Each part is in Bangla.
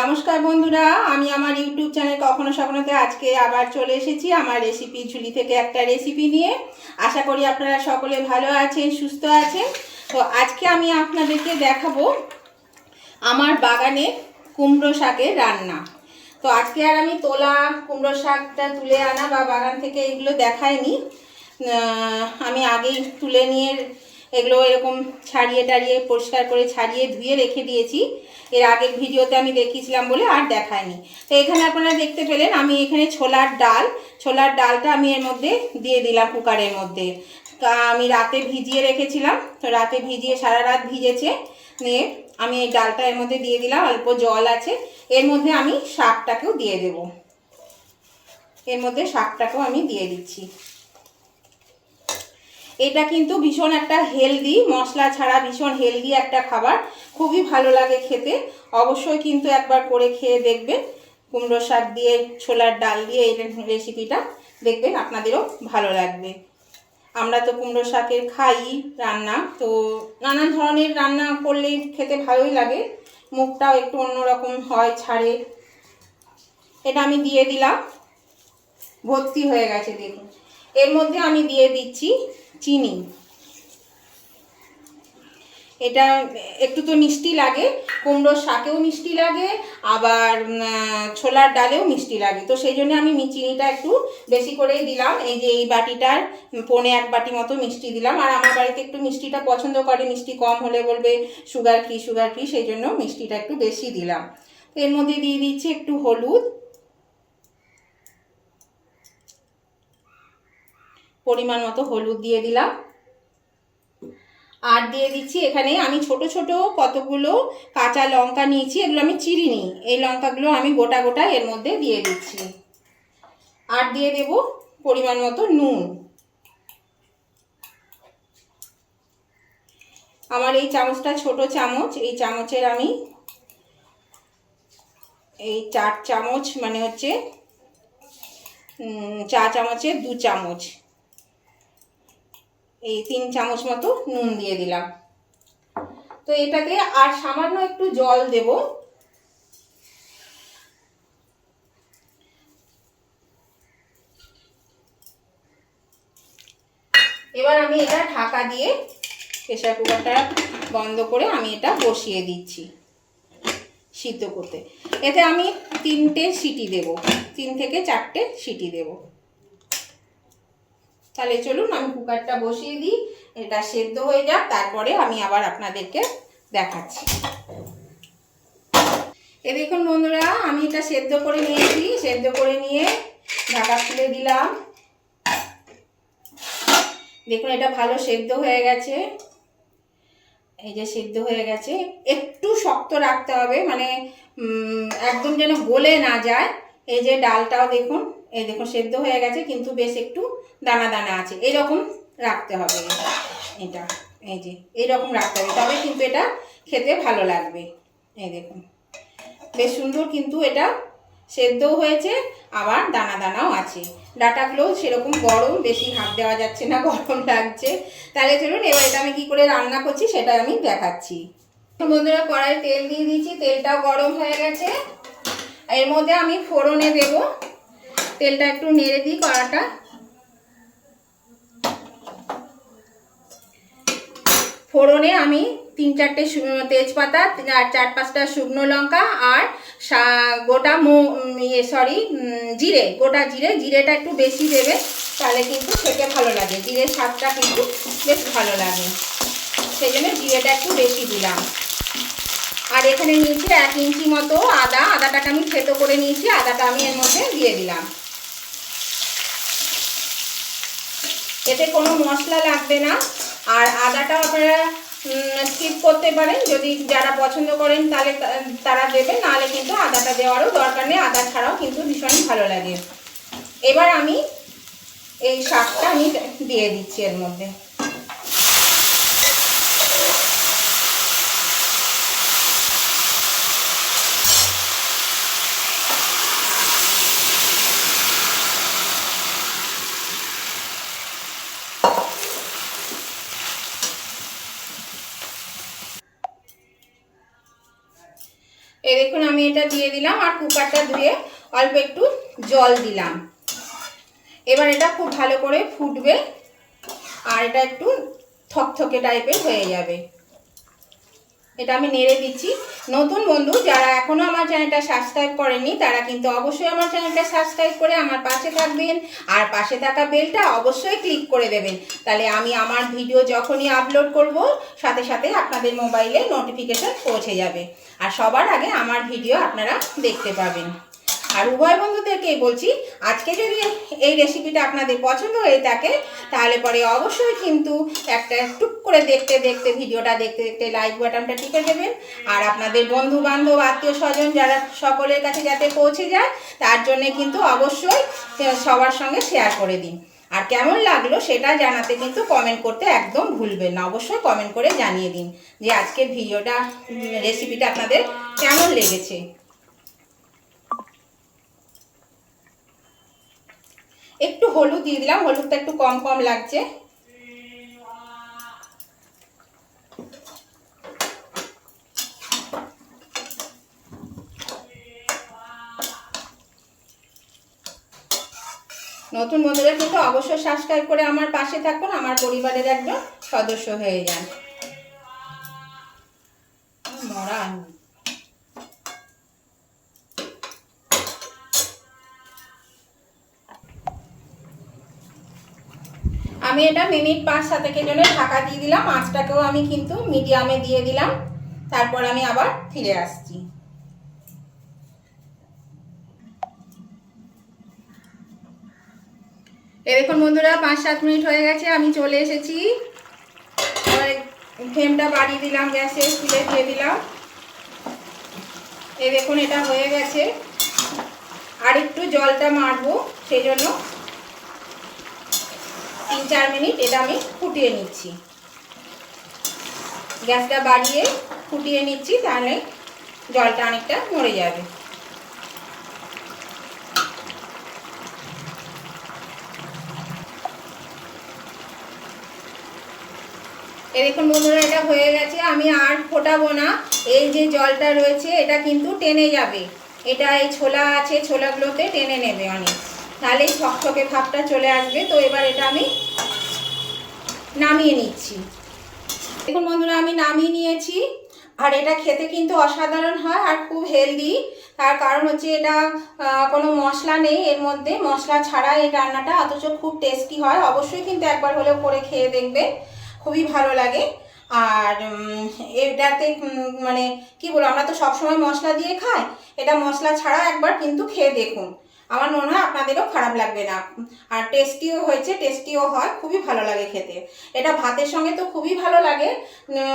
নমস্কার বন্ধুরা, আমি আমার ইউটিউব চ্যানেল কখনো স্বপ্নতে আজকে আবার চলে এসেছি আমার রেসিপি ঝুলি থেকে একটা রেসিপি নিয়ে। আশা করি আপনারা সকলে ভালো আছেন, সুস্থ আছেন। তো আজকে আমি আপনাদেরকে দেখাবো আমার বাগানে কুমড়ো শাকের রান্না। তো আজকে আর আমি তোলা কুমড়ো শাকটা তুলে আনা বা বাগান থেকে এগুলো দেখাইনি। আমি আগেই তুলে নিয়ে এগুলো এরকম ছাড়িয়ে টাড়িয়ে, পরিষ্কার করে ছাড়িয়ে ধুয়ে রেখে দিয়েছি। এর আগের ভিডিওতে আমি দেখিয়েছিলাম বলে আর দেখাইনি তো এখানে আপনারা দেখতে পেলেন, আমি এখানে ছোলার ডাল, ছোলার ডালটা আমি এর মধ্যে দিয়ে দিলাম কুকারের মধ্যে। আমি রাতে ভিজিয়ে রেখেছিলাম, তো রাতে ভিজিয়ে সারা রাত ভিজেছে। নিয়ে আমি এই ডালটা এর মধ্যে দিয়ে দিলাম, অল্প জল আছে। এর মধ্যে আমি শাকটাকেও দিয়ে দেব। এর মধ্যে শাকটাকেও আমি দিয়ে দিচ্ছি। এটা কিন্তু ভীষণ একটা হেলদি মশলা ছাড়া ভীষণ হেলদি একটা খাবার। খুবই ভালো লাগে খেতে। অবশ্যই কিন্তু একবার করে খেয়ে দেখবেন। কুমড়ো শাক দিয়ে, ছোলার ডাল দিয়ে এই রেসিপিটা দেখবেন আপনাদেরও ভালো লাগবে। আমরা তো কুমড়ো শাকের খাই রান্না, তো নানান ধরনের রান্না করলে খেতে ভালোই লাগে। মুখটাও একটু অন্যরকম হয়, ছাড়ে। এটা আমি দিয়ে দিলাম। ভর্তি হয়ে গেছে, দেখুন। এর মধ্যে আমি দিয়ে দিচ্ছি চিনি। এটা একটু তো মিষ্টি লাগে কুমড়োর শাকেও মিষ্টি লাগে, আবার ছোলার ডালেও মিষ্টি লাগে। তো সেই জন্য আমি চিনিটা একটু বেশি করেই দিলাম। এই যে এই বাটিটার পনে এক বাটি মতো মিষ্টি দিলাম। আর আমার বাড়িতে একটু মিষ্টিটা পছন্দ করে, মিষ্টি কম হলে বলবে সুগার ফ্রি সুগার ফ্রি, সেই জন্য মিষ্টিটা একটু বেশি দিলাম। এর মধ্যে দিয়ে দিচ্ছি একটু হলুদ পরিমাণ মতো হলুদ দিয়ে দিলাম। আর দিয়ে দিচ্ছি এখানে আমি ছোট ছোট কতগুলো কাঁচা লঙ্কা নিয়েছি, এগুলো আমি চিরিনি, এই লঙ্কাগুলো আমি গোটা গোটা এর মধ্যে দিয়ে দিচ্ছি। আর দিয়ে দেব পরিমাণ মতো নুন। আমার এই চামচটা ছোট চামচ, এই চামচের আমি এই চার চামচ মানে হচ্ছে চা চামচের দু চামচ। এই তিন চামচ মতো নুন দিয়ে দিলাম। তো এটাতে আর সামান্য একটু জল দেব। এবার আমি এটা ঢাকা দিয়ে প্রেশার কুকারটা বন্ধ করে আমি এটা বসিয়ে দিচ্ছি সিদ্ধ করতে। এতে আমি তিনটে সিটি দেব, তিন থেকে চারটে সিটি দেবো। তাহলে চলুন আমি কুকারটা বসিয়ে দিই, এটা সেদ্ধ হয়ে যাক, তারপরে আমি আবার আপনাদেরকে দেখাচ্ছি। এ দেখুন বন্ধুরা, আমি এটা সেদ্ধ করে নিয়েছি, সেদ্ধ করে নিয়ে ঢাকা খুলে দিলাম। দেখুন, এটা ভালো সেদ্ধ হয়ে গেছে। এই যে সেদ্ধ হয়ে গেছে, একটু শক্ত রাখতে হবে মানে একদম যেন গলে না যায়। এই যে ডালটাও দেখুন এই দেখুন সেদ্ধ হয়ে গেছে, কিন্তু বেশ একটু দানা দানা আছে। এরকম রাখতে হবে এটা এই যে এইরকম রাখতে হবে। তবে কিন্তু এটা খেতে ভালো লাগবে। এই দেখুন, বেশ সুন্দর কিন্তু এটা সেদ্ধও হয়েছে, আবার দানা দানাও আছে। ডাটাগুলোও সেরকম গরম, বেশি হাত দেওয়া যাচ্ছে না, গরম লাগছে। তাহলে চলুন, এবার এটা আমি কি করে রান্না করছি সেটা আমি দেখাচ্ছি। বন্ধুরা কড়াই তেল দিয়ে দিয়েছি, তেলটাও গরম হয়ে গেছে। এর মধ্যে আমি ফোড়নে দেব। তেলটা একটু নেড়ে দিই কড়াটা। ফোড়নে আমি তিন চারটে তেজপাতা আর চার পাঁচটা শুকনো লঙ্কা আর গোটা মো ইয়ে সরি জিরে, গোটা জিরে। জিরেটা একটু বেশি দেবে, তাহলে কিন্তু খেতে ভালো লাগে। জিরের স্বাদটা কিন্তু বেশ ভালো লাগে। সেই জন্য জিরেটা একটু বেশি দিলাম। আর এখানে নিয়েছি এক ইঞ্চি মতো আদা। আদাটাকে আমি থেতো করে নিয়েছি। আদাটা আমি এর মধ্যে দিয়ে দিলাম। এতে কোনো মশলা লাগবে না। আর আদাটা আপনারা স্কিপ করতে পারেন। যদি যারা পছন্দ করেন, তাহলে তারা দেবে নাহলে কিন্তু আদাটা দেওয়ারও দরকার নেই। আদা ছাড়াও কিন্তু ভীষণ ভালো লাগে। এবার আমি এই শাকটা আমি দিয়ে দিচ্ছি এর মধ্যে। দেখুন দিয়ে দিলাম আর কুকারটা ধুয়ে অল্প একটু জল দিলাম। এবার এটা খুব ভালো করে ফুটবে আর এটা একটু থকথকে টাইপের হয়ে যাবে। এটা আমি নেড়ে দিচ্ছি। নতুন বন্ধু, যারা এখনও আমার চ্যানেলটা সাবস্ক্রাইব করেনি তারা কিন্তু অবশ্যই আমার চ্যানেলটা সাবস্ক্রাইব করে আমার পাশে থাকবেন। আর পাশে থাকা বেলটা অবশ্যই ক্লিক করে দেবেন। তাহলে আমি আমার ভিডিও যখনই আপলোড করব, সাথে সাথে আপনাদের মোবাইলে নোটিফিকেশান পৌঁছে যাবে। আর সবার আগে আমার ভিডিও আপনারা দেখতে পাবেন। আর উভয় বন্ধুদেরকেই বলছি, আজকে যদি এই রেসিপিটা আপনাদের পছন্দ হয়ে থাকে, তাহলে পরে অবশ্যই কিন্তু একটা টুক করে দেখতে দেখতে, ভিডিওটা দেখতে দেখতে লাইক বাটনটা টিপে দেবেন। আর আপনাদের বন্ধু বান্ধব আত্মীয় স্বজন যারা সকলের কাছে যাতে পৌঁছে যায়, তার জন্যে কিন্তু অবশ্যই সবার সঙ্গে শেয়ার করে দিন। আর কেমন লাগল সেটা জানাতে কিন্তু কমেন্ট করতে একদম ভুলবেন না। অবশ্যই কমেন্ট করে জানিয়ে দিন যে আজকের ভিডিওটা রেসিপিটা আপনাদের কেমন লেগেছে। একটু হলুদ দিয়ে দিলাম, হলুদটা একটু কম কম লাগছে। নতুন বন্ধুরা কিন্তু অবশ্যই সাবস্ক্রাইব করে আমার পাশে থাকুন, আমার পরিবারের একজন সদস্য হয়ে যান। আমি এটা মিনিট পাঁচ সাতেকের জন্য ঢাকা দিয়ে দিলাম। আঁচটাকেও আমি কিন্তু মিডিয়ামে দিয়ে দিলাম। তারপর আমি আবার ফিরে আসছি। এ দেখুন বন্ধুরা, পাঁচ সাত মিনিট হয়ে গেছে, আমি চলে এসেছি। ফ্লেমটা বাড়িয়ে দিলাম গ্যাসে তুলে দিয়ে দিলাম। এ দেখুন, এটা হয়ে গেছে। আর একটু জলটা মারবো, সেই জন্য তিন চার মিনিট এটা আমি ফুটিয়ে নিচ্ছি। গ্যাসটা বাড়িয়ে ফুটিয়ে নিচ্ছি, তাহলে জলটা অনেকটা মরে যাবে। দেখুন বন্ধুরা, এটা হয়ে গেছে, আমি আর ফোটাবো না। এই যে জলটা রয়েছে, এটা কিন্তু টেনে যাবে। এটা এই ছোলা আছে ছোলাগুলোতে টেনে নেবে অনেক। তাহলেই ছকছকে ভাবটা চলে আসবে। তো এবার এটা আমি নামিয়ে নিচ্ছি। দেখুন বন্ধুরা, আমি নামিয়ে নিয়েছি। আর এটা খেতে কিন্তু অসাধারণ হয় আর খুব হেলদি তার কারণ হচ্ছে এটা কোনো মশলা নেই এর মধ্যে। মশলা ছাড়া এই রান্নাটা অথচ খুব টেস্টি হয়। অবশ্যই কিন্তু একবার হলেও করে খেয়ে দেখবে খুবই ভালো লাগে। আর এটাতে মানে কি বলব, আমরা তো সবসময় মশলা দিয়ে খাই। এটা মশলা ছাড়া একবার কিন্তু খেয়ে দেখুন। আমার মনে হয় আপনাদেরও খারাপ লাগবে না। আর টেস্টিও হয়েছে টেস্টিও হয়, খুবই ভালো লাগে খেতে। এটা ভাতের সঙ্গে তো খুবই ভালো লাগে।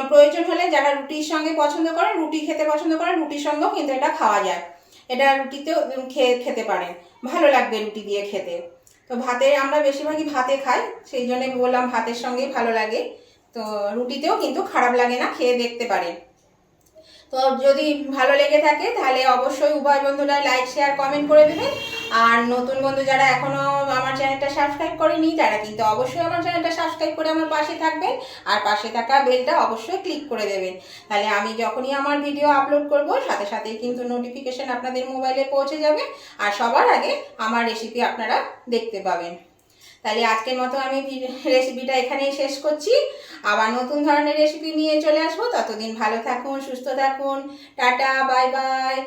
প্রয়োজন হলে যারা রুটির সঙ্গে পছন্দ করে রুটি খেতে পছন্দ করে রুটির সঙ্গেও কিন্তু এটা খাওয়া যায়। এটা রুটিতেও খেয়ে, খেতে পারেন। ভালো লাগবে রুটি দিয়ে খেতে। তো ভাতে আমরা বেশিরভাগই ভাতে খাই, সেই জন্য বললাম ভাতের সঙ্গেই ভালো লাগে। তো রুটিতেও কিন্তু খারাপ লাগে না, খেয়ে দেখতে পারেন। তো যদি ভালো লেগে থাকে, তাহলে অবশ্যই উভয় বন্ধুরা লাইক শেয়ার কমেন্ট করে দেবেন। আর নতুন বন্ধু যারা এখনও আমার চ্যানেলটা সাবস্ক্রাইব করেনি, তারা কিন্তু অবশ্যই আমার চ্যানেলটা সাবস্ক্রাইব করে আমার পাশে থাকবেন। আর পাশে থাকা বেলটা অবশ্যই ক্লিক করে দেবেন। তাহলে আমি যখনই আমার ভিডিও আপলোড করব, সাথে সাথেই কিন্তু নোটিফিকেশন আপনাদের মোবাইলে পৌঁছে যাবে। আর সবার আগে আমার রেসিপি আপনারা দেখতে পাবেন। তাহলে আজকের মতো আমি রেসিপিটা এখানেই শেষ করছি। আবার নতুন ধরনের রেসিপি নিয়ে চলে আসব। ততদিন ভালো থাকুন, সুস্থ থাকুন। Tata bye bye